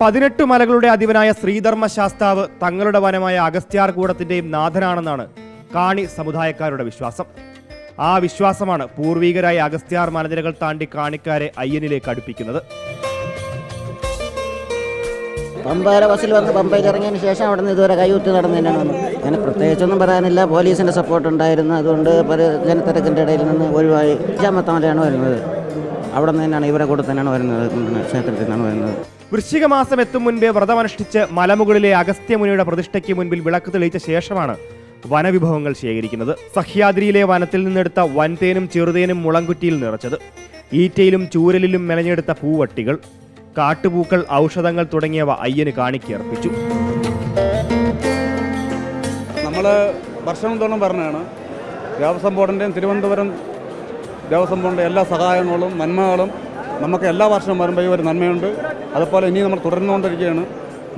പതിനെട്ട് മലകളുടെ അധിപനായ ശ്രീധർമ്മ ശാസ്താവ് തങ്ങളുടെ വനമായ അഗസ്ത്യാർ അഗസ്ത്യാർകൂടത്തിന്റെയും നാഥനാണെന്നാണ് കാണി സമുദായക്കാരുടെ വിശ്വാസം. ആ വിശ്വാസമാണ് പൂർവീകരായ അഗസ്ത്യാർ മലനിരകൾ താണ്ടി കാണിക്കാരെ അയ്യനിലേക്ക് അടുപ്പിക്കുന്നത്. പമ്പര ബസ്സിൽ വന്ന് പമ്പയിൽ ഇറങ്ങിയതിന് ശേഷം അവിടെ നിന്ന് ഇതുവരെ കൈകുത്തി നടന്നു തന്നെയാണ് വന്നത്. അങ്ങനെ പ്രത്യേകിച്ചൊന്നും പറയാനില്ല. പോലീസിന്റെ സപ്പോർട്ട് ഉണ്ടായിരുന്നു. അതുകൊണ്ട് പല ജനത്തിരക്കിന്റെ ഇടയിൽ നിന്ന് ഒഴിവായി. അഞ്ചാമത്തെ വരുന്നത്. അവിടെ നിന്ന് തന്നെയാണ് ഇവരെ കൂടെ തന്നെയാണ് വരുന്നത്. ക്ഷേത്രത്തിൽ നിന്നാണ് വരുന്നത്. വൃശ്ചിക മാസം എത്തും മുൻപേ വ്രതമനുഷ്ഠിച്ച് മലമുകളിലെ അഗസ്ത്യമുനിയുടെ പ്രതിഷ്ഠയ്ക്ക് മുൻപിൽ വിളക്ക് തെളിയിച്ച ശേഷമാണ് വനവിഭവങ്ങൾ ശേഖരിക്കുന്നത്. സഹ്യാദ്രിയിലെ വനത്തിൽ നിന്നെടുത്ത വൻതേനും ചെറുതേനും മുളങ്കുറ്റിയിൽ നിറച്ചത്. ഈറ്റയിലും ചൂരലിലും മെനഞ്ഞെടുത്ത പൂവട്ടികൾ. കാട്ടുപൂക്കൾ ഔഷധങ്ങൾ തുടങ്ങിയവ അയ്യന് കാണിക്കർപ്പിച്ചു നമ്മൾ വർഷം തോറും പറഞ്ഞാണ് ദേവസ്വം ബോർഡിന്റെയും തിരുവനന്തപുരം ദേവസ്വം ബോർഡിന്റെ എല്ലാ സഹായങ്ങളും നന്മകളും നമുക്ക് എല്ലാ വർഷവും വരുമ്പോൾ ഈ ഒരു നന്മയുണ്ട്. അതുപോലെ ഇനി നമ്മൾ തുടർന്നുകൊണ്ടിരിക്കുകയാണ്.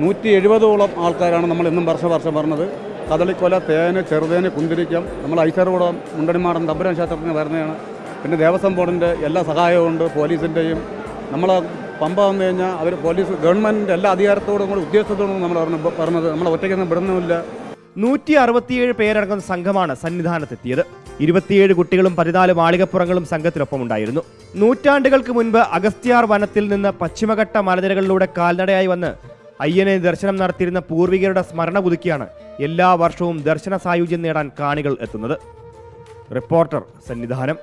നൂറ്റി എഴുപതോളം ആൾക്കാരാണ് നമ്മൾ ഇന്നും വർഷം വർഷം പറഞ്ഞത് കദളിക്കൊല തേന് ചെറുതേന് കുന്തിരിക്കം നമ്മൾ ഐസർകൂടം മുണ്ടണിമാടൻ തമ്പുരാൻ ക്ഷേത്രത്തിന് വരുന്നതാണ്. പിന്നെ ദേവസ്വം ബോർഡിന്റെ എല്ലാ സഹായവും ഉണ്ട് പോലീസിന്റെയും. നമ്മൾ പമ്പ വന്നു കഴിഞ്ഞാൽ അവർ പോലീസ് ഗവൺമെന്റിന്റെ എല്ലാ അധികാരത്തോടും കൂടി ഉദ്യോഗസ്ഥത്തോടും നമ്മൾ പറഞ്ഞു പറഞ്ഞത് നമ്മൾ ഒറ്റയ്ക്കൊന്നും വിടുന്നുമില്ല. നൂറ്റി അറുപത്തിയേഴ് പേരടങ്ങുന്ന സംഘമാണ് സന്നിധാനത്തെത്തിയത്. ഇരുപത്തിയേഴ് കുട്ടികളും പതിനാല് മാളികപ്പുറങ്ങളും സംഘത്തിനൊപ്പമുണ്ടായിരുന്നു. നൂറ്റാണ്ടുകൾക്ക് മുൻപ് അഗസ്ത്യാർ വനത്തിൽ നിന്ന് പശ്ചിമഘട്ട മലനിരകളിലൂടെ കാൽനടയായി വന്ന് അയ്യനെ ദർശനം നടത്തിയിരുന്ന പൂർവികരുടെ സ്മരണ പുതുക്കിയാണ് എല്ലാ വർഷവും ദർശന സായുജ്യം നേടാൻ കാണികൾ എത്തുന്നത്. റിപ്പോർട്ടർ സന്നിധാനം.